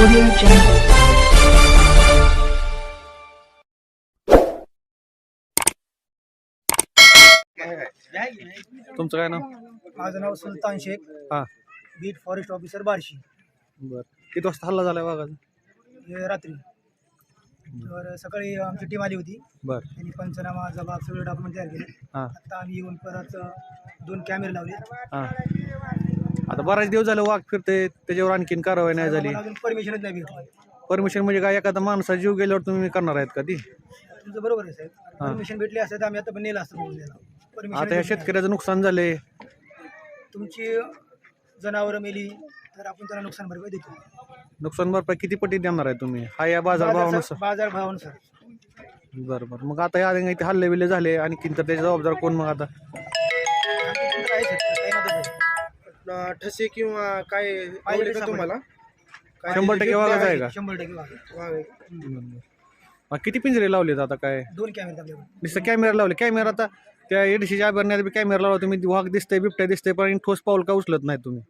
Audio Jungle. तुमचं काय नाव? माझं नाव सुलतान शेख. हां. Beat forest officer Barshi. बरं. किती वाजता हल्ला झाला वाघाचा हे रात्री. तर सकाळी आमची टीम आली होती. बरं. त्यांनी पंचनामा जबाब सगळे डॉक्युमेंट तयार केले. हां. आता आम्ही येऊन परत अ, दोन कॅमेरे लावले. हां. आता बराच दिवस झालं वाघ फिरते त्याच्यावर आणखीन कारवाई नाही झाली. अजून परमिशनच नाही भेटली. परमिशन म्हणजे काय एखादा माणसा जीव गेल्यावर तुम्ही करणार आहेत का ती? तुमचं बरोबर आहे साहेब. परमिशन भेटली असते तर आम्ही आता पण नेलं असतं आता ह्या शेतकऱ्याचं नुकसान झाले तुमची जनावरं मेली तर आपण त्याला नुकसान भरपाई देतो. नुकसान भरपाई किती पटी देणार आहे तुम्ही? हा या बाजार भावानुसार. बाजार भावानुसार. बरं बरं. मग आता या इथे हल्ले बिल्ले झाले आणखीन तर त्याचे जबाबदार कोण मग आता? ठसे किंवा काय पाहिजे आवडले का तुम्हाला? काय शंभर टक्के वाघाच आहे? का? शंभर टक्के वाघ. वाघ आहे. मग किती पिंजरे लावलेत आता काय? दोन कॅमेरे आपल्याकडे नुसतं कॅमेरा लावले. कॅमेरा आता त्या एडीसीच्या अभयारण्यात बी कॅमेरा लावला. तुम्ही वाघ दिसतंय बिबट्या दिसतंय पण ठोस पाऊल का उचलत नाही तुम्ही?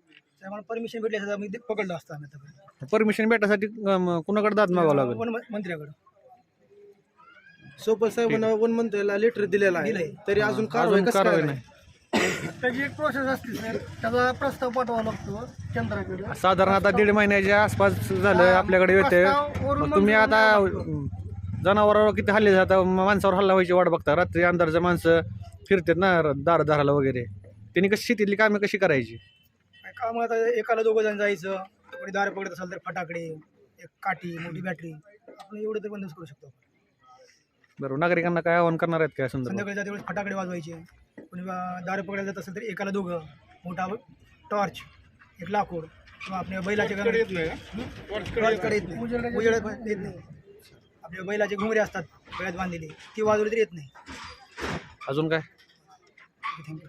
परमिशन भेटली असतं तर आम्ही ते पकडलं असतं आम्ही परमिशन भेटासाठी कुणाकडे दाद मागावं लागेल? वन मंत्र्याकडे. सोपल साहेबांना वन मंत्र्याला लेटर दिलेला आहे. दिलंय. तरी अजून कारवाई अजून कसं कारवाई काय नाही. त्याची एक प्रोसेस असते सर त्याचा प्रस्ताव पाठवावा लागतो केंद्राकडे साधारण आता दीड महिन्याच्या आसपास झालं आपल्याकडे येते मग तुम्ही आता जनावरावर किती हल्ले जातात माणसावर हल्ला व्हायची वाट बघता. रात्री अंधारचं माणसं फिरतात ना दार दाराला वगैरे. त्यांनी कशी शेतीतली कामे कशी करायची? काम आता एकाला दोघं जण जायचं. कोणी दार पकडत असेल तर फटाकडे एक काठी मोठी बॅटरी. आपण एवढं तर बंदच करू शकतो बरोबर नागरिकांना काय आवाहन करणार आहेत काय संदर्भात? संध्याकाळी जाते वेळेस फटाकडे वाजवायचे. कोणी बा- दार पकडायला जात असेल तर एकाला दोघं मोठा टॉर्च एक लाकूड किंवा आपल्या बैलाचे टॉर्चकडे येत नाही येत नाही. आपल्या बैलाचे घुमरे असतात गळ्यात बांधलेले. ती वाजवली तरी येत नाही. अजून काय? थँक्यू